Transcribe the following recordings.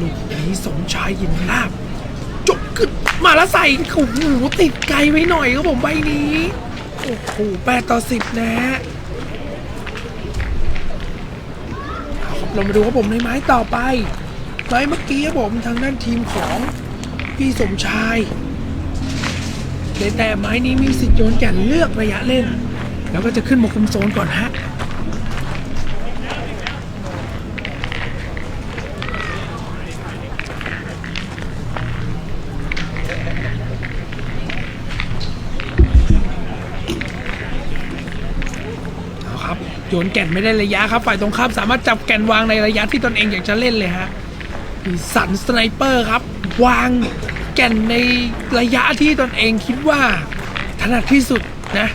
ลูกนี้สมชายยินลาบจบขึ้นมาแล้วใส่โอ้โหติดไกลไว้หน่อยครับผมใบนี้ โอ้โหแปดต่อสิบนะฮะเรามาดูครับผมในไม้ต่อไป ไม้เมื่อกี้ครับผมทางด้านทีมของพี่สมชายแต่แต่ไม้นี้มีสิทธิ์โยนแก่นเลือกระยะเล่น แล้วก็จะขึ้นมาคุมโซนก่อนฮะ โยนแก่นไม่ได้ระยะครับฝ่ายตรงข้ามสามารถจับแก่นวางในระยะที่ตนเองอยากจะเล่นเลยฮะสันสไนเปอร์ครับ วางแก่นในระยะที่ตนเองคิดว่าถนัดที่สุดนะ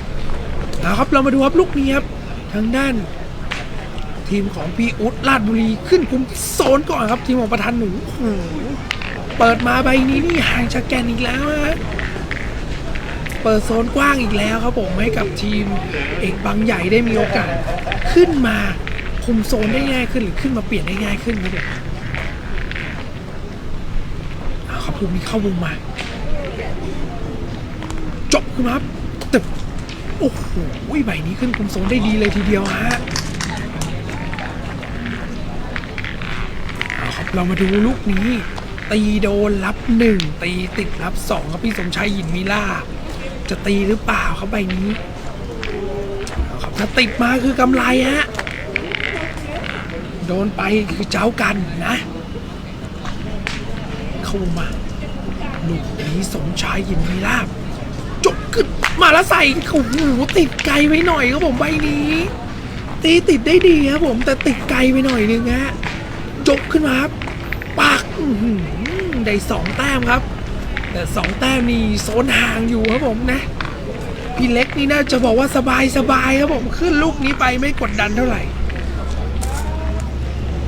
เอาครับเรามาดูครับลูกนี้ครับทางด้าน ทีมของพี่อุ๊ดลาดบุรีขึ้นคุมโซนก่อนครับ ทีมของประธานหนูโอ้โหเปิดมาใบนี้นี่ห่างจากแก่นอีกแล้วฮะเปิดโซนกว้างอีกแล้วครับผมให้กับทีมเอกบางใหญ่ได้มีโอกาส ขึ้นมาคุมโซนได้ง่ายขึ้นหรือขึ้นมาเปลี่ยนได้ง่ายขึ้นครับผมเอาครับลูกนี้เข้าวงมาจบขึ้นมาครับตึบโอ้โหใบนี้ขึ้นคุมโซนได้ดีเลยทีเดียวฮะเอาครับเรามาดูลูกนี้ ตีโดนรับหนึ่งตีติดรับสองครับพี่สมชายหยินมิล่า จะตีหรือเปล่าครับใบนี้ ถ้าติดมาคือกำไรฮะ โดนไปคือเจ้ากันนะ เข้ามาลูกนี้สมชายยินมีลาบจบขึ้นมาแล้วใส่โอ้โหติดไกลไว้หน่อยครับผมใบนี้ ตีติดได้ดีครับผมแต่ติดไกลไปหน่อยนึงฮะจบขึ้นมาครับปากได้สองแต้มครับ แต่สองแต้มนี่โซนห่างอยู่ครับผมนะ พี่เล็กนี่น่าจะบอกว่าสบายสบายครับผมขึ้นลูกนี้ไปไม่กดดันเท่าไหร่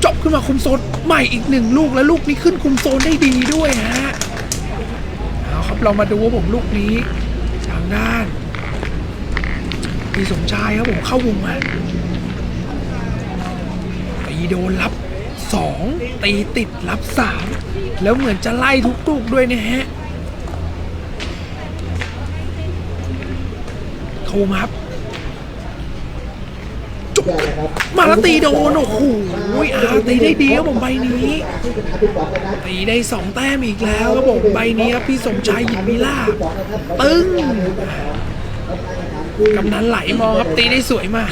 จบขึ้นมาคุมโซนใหม่อีกหนึ่งลูกแล้วลูกนี้ขึ้นคุมโซนได้ดีด้วยฮะเอาครับเรามาดูว่าผมลูกนี้ทางด้านพี่สมชายครับผมเข้าวงมาตีโดนรับสองตีติดรับสามแล้วเหมือนจะไล่ทุกลูกด้วยนะฮะ โทรมาครับจุกมาแล้วตีโดนโอ้โหอาตีได้ดีครับผมใบนี้ ตีได้สองแต้มอีกแล้วครับผมใบนี้ครับพี่สมชายหยินมิล่าปึ้งกำนันไหลมองครับตีได้สวยมาก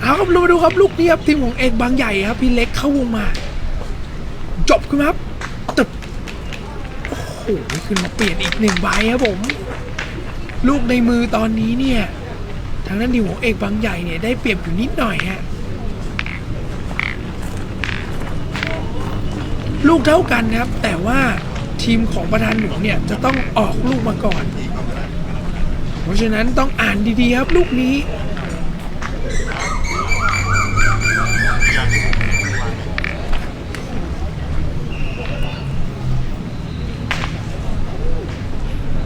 เอาครับเรามาดูครับลูกนี้ครับทีมของเอกบางใหญ่ครับ พี่เล็กเข้าวงมา จบขึ้นมาครับตึบโอ้โหขึ้นมาเปลี่ยนอีกหนึ่งใบครับผม ลูกในมือตอนนี้เนี่ยทางด้านทีมของเอกบางใหญ่เนี่ยได้เปรียบอยู่นิดหน่อยฮะลูกเท่ากันนะครับ แต่ว่าทีมของประธานหนูเนี่ยจะต้องออกลูกมาก่อน เพราะฉะนั้นต้องอ่านดีๆครับ ลูกนี้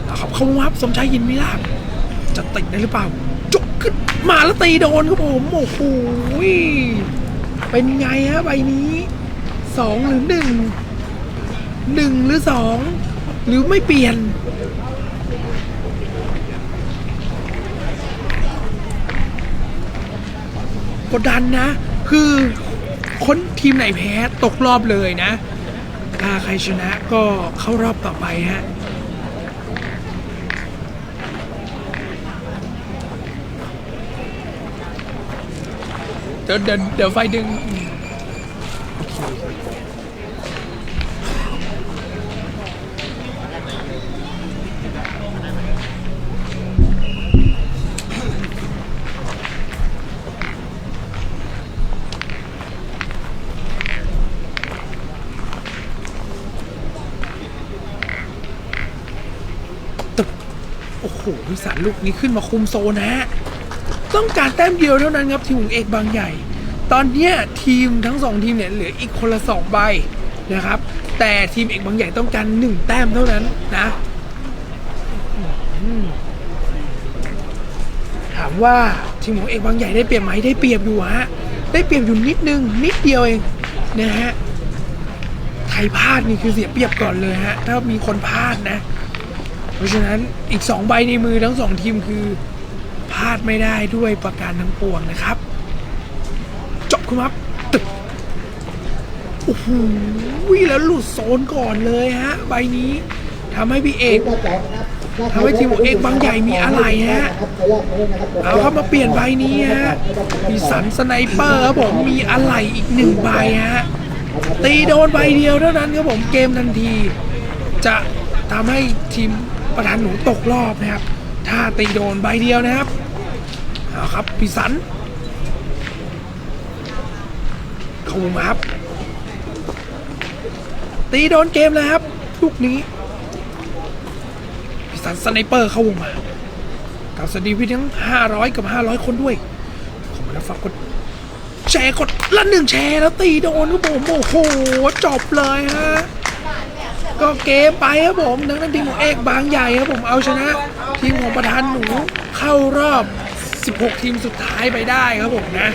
นะครับ เขาวับสมชายยินไม่ลาบจะติดได้หรือเปล่า จุกขึ้นมาแล้วตีโดนครับผมโอ้โหเป็นไงฮะใบนี้สองหรือหนึ่งหนึ่งหรือสองหรือไม่เปลี่ยน กดดันนะ คือคนทีมไหนแพ้ตกรอบเลยนะ ถ้าใครชนะก็เข้ารอบต่อไปฮะ เดี๋ยวเดี๋ยวเดี๋ยวไฟดึงโอ้โหสารลูกนี้ขึ้นมาคุมโซนนะฮะ ต้องการแต้มเดียวเท่านั้นครับทีมของเอกบางใหญ่ ตอนนี้ทีมทั้งสองทีมเนี่ยเหลืออีกคนละสองใบนะครับ แต่ทีมเอกบางใหญ่ต้องการหนึ่งแต้มเท่านั้นนะถามว่าทีมของเอกบางใหญ่ได้เปรียบไหมได้เปรียบอยู่ฮะได้เปรียบอยู่นิดนึงนิดเดียวเองนะฮะใครพลาดนี่คือเสียเปรียบก่อนเลยฮะถ้ามีคนพลาดนะ เพราะฉะนั้นอีกสองใบในมือทั้งสองทีมคือาดไม่ได้ด้วยประการทั้งปวงนะครับ จบคุณครับตึกโอ้โหแล้วหลุดโซนก่อนเลยฮะ ใบนี้ทำให้พี่เอกทำให้ทีมของเอกบางใหญ่มีอะไรฮะ เอาเข้ามาเปลี่ยนใบนี้ฮะ มีสันสไนเปอร์ครับผมมีอะไรอีกหนึ่งใบฮะ ตีโดนใบเดียวเท่านั้นครับผมเกมทันที จะทำให้ทีมประธานหนูตกรอบนะครับ ถ้าตีโดนใบเดียวนะครับ เอาครับพี่สันเข้ามาครับ ตีโดนเกมเลยครับลูกนี้พิสันสไนเปอร์เข้าวงมากับสวัสดีพี่ทั้ง500 กับ 500 คนด้วยขอบคุณนะฝากกดแชร์กดละหนึ่งแชร์แล้วตีโดนครับผมโอ้โหจบเลยฮะก็เกมไปครับผมทั้งนั้นทีมของเอกบางใหญ่ครับผมเอาชนะ ทีมของประธานหนูเข้ารอบ 16 ทีมสุดท้ายไปได้ครับผมนะ